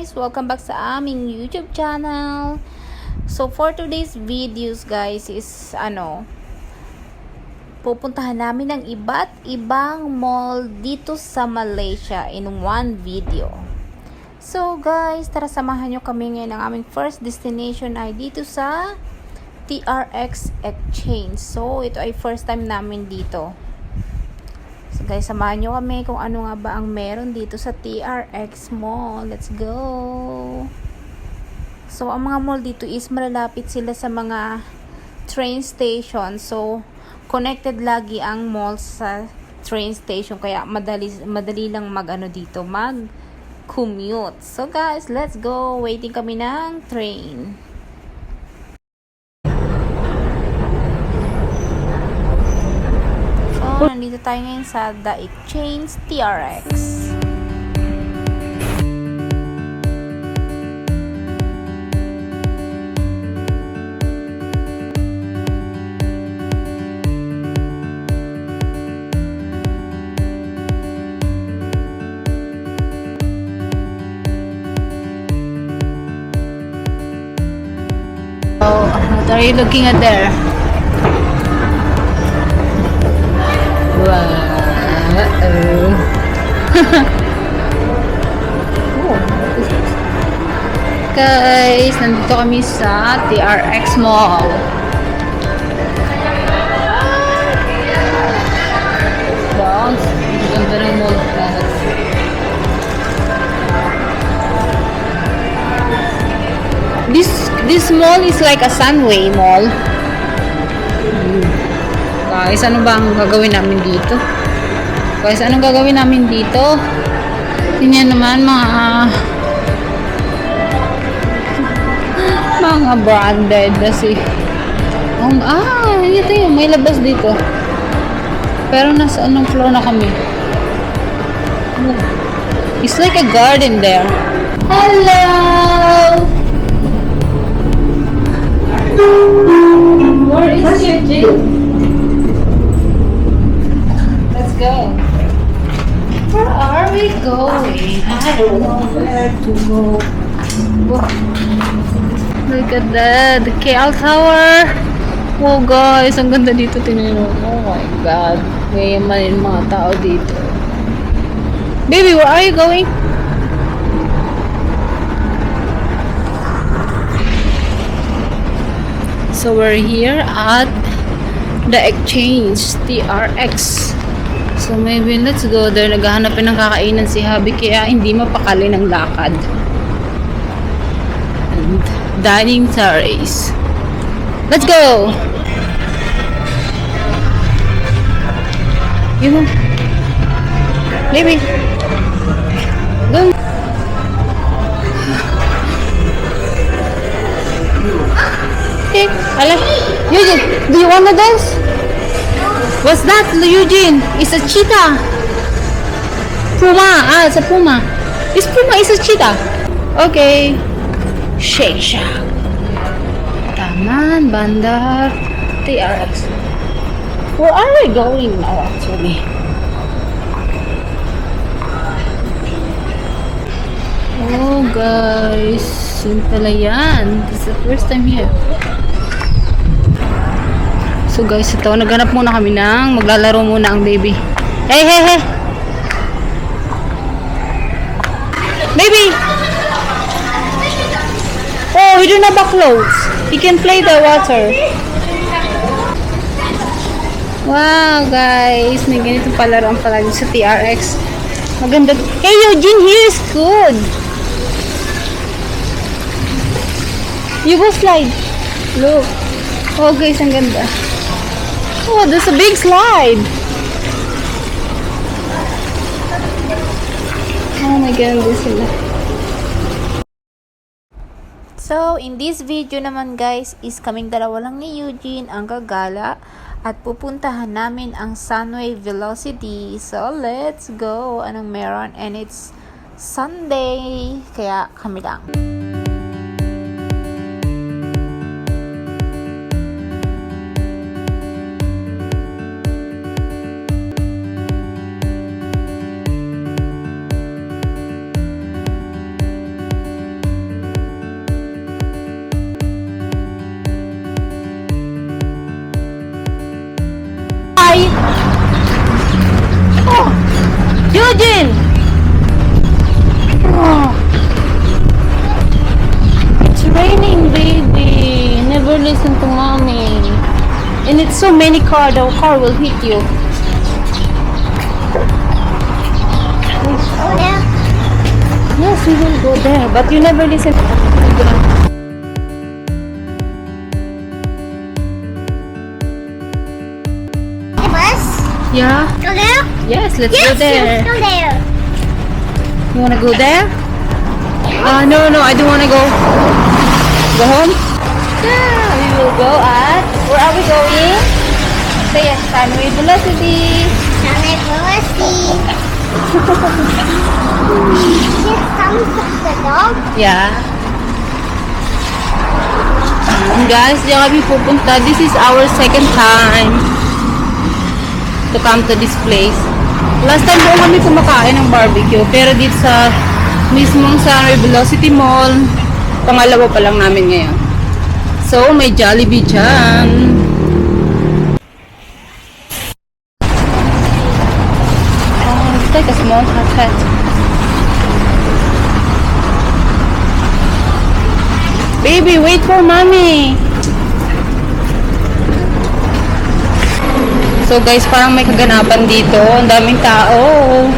guys! Welcome back sa aming YouTube channel. So for today's videos guys is ano pupuntahan namin ng iba't ibang mall dito sa Malaysia in one video. So guys, tara samahan nyo kami ngayon ng aming first destination ay dito sa TRX Exchange. So ito ay first time namin dito. So guys, samahan nyo kami kung ano nga ba ang meron dito sa TRX Mall. Let's go! So, ang mga mall dito is malalapit sila sa mga train station. So, connected lagi ang mall sa train station. Kaya madali, madali lang mag ano dito, mag commute. So guys, let's go! Waiting kami ng train. Tayo ngayon sa The Exchange TRX. So, oh, what are you looking at there? Guys, nandito kami sa TRX Mall. Wow, ganda mall. This this mall is like a Sunway mall. Guys, ano ba ang gagawin namin dito? Guys, anong gagawin namin dito? Tingnan naman mga mga branded kasi um, ah, ito yun, may labas dito. Pero nasa anong floor na kami? Oh, It's like a garden there. Hello! Where is your jeep? Go. Where are we going? I don't know where to go. Whoa. Look at that. The KL Tower. Oh guys, ang ganda dito. Tingnan. Oh my God. Mayaman yung mga tao dito. Baby, where are you going? So we're here at the exchange, TRX. So maybe let's go there. Naghahanap ng kakainan si Habi kaya hindi mapakali ng lakad. And dining terrace. Let's go! Yun mo. Baby. Go. Okay. Ala. Eugene, do you want those? What's that, Eugene? It's a cheetah. Puma. Ah, it's a puma. This puma is a cheetah. Okay. Shake. Taman, Bandar, TRX. Where are we going now, actually? Oh, guys. Pala yan. This is the first time here. So, guys, ito. Naghanap muna kami ng maglalaro muna ang baby. Hey, hey, hey! Baby! Oh, we don't have clothes. He can play the water. Wow, guys. May ganitong palaroan pala dito sa TRX. Maganda. Hey, Eugene, here is good. You go slide. Look. Oh, guys, ang ganda. Oh, there's a big slide. Oh my goodness. sila. So, in this video naman guys, is kaming dalawa lang ni Eugene ang gagala at pupuntahan namin ang Sunway Velocity. So, let's go. Anong meron? And it's Sunday. Kaya kami lang. So many car, the car will hit you. Oh, there. Yes, we will go there, but you never listen. The bus. Yeah. Go there. Yes, let's Yes, go there. let's go there. You wanna go there? Uh, no, no, I don't wanna go. Go home? Yeah, we will go at, where are we going? Say yes, Sunway Velocity. And see. Here comes the dog. Yeah. Guys, diyan kami pupunta. This is our second time to come to this place. Last time po kami kumakain ng barbecue. Pero dito sa mismong sa Velocity Mall, pangalawa pa lang namin ngayon. So, may Jollibee dyan. Like a small hut. Baby, wait for mommy. So guys, parang may kaganapan dito. Ang daming tao.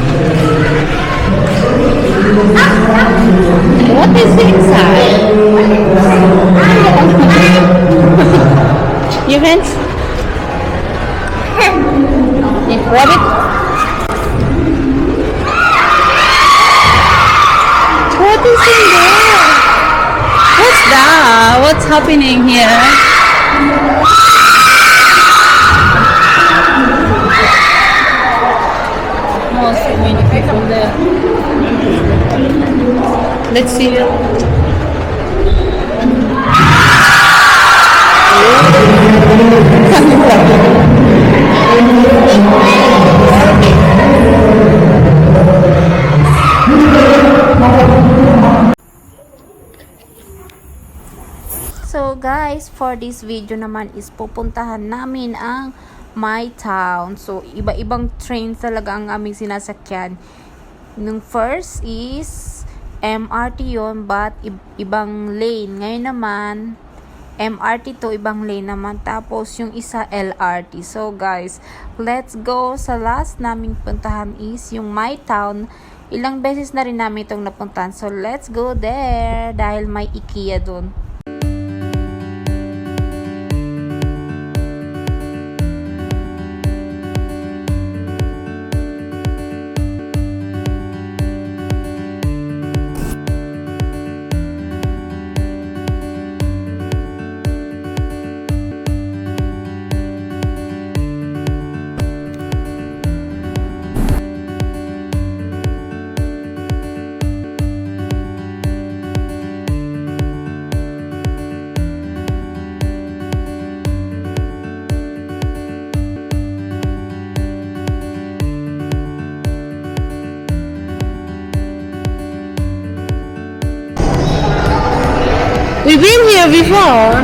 What is inside? Your hands? Yeah, rabbit? What there? What's that? What's happening here? Many people there. Let's see. So for this video naman is pupuntahan namin ang My Town. So iba-ibang train talaga ang aming sinasakyan. Nung first is MRT yon but ibang lane. Ngayon naman, MRT to ibang lane naman. Tapos yung isa LRT. So guys, let's go. Sa last naming puntahan is yung My Town. Ilang beses na rin namin itong napuntahan. So let's go there dahil may IKEA doon. Been here before.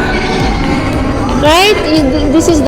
Right? This is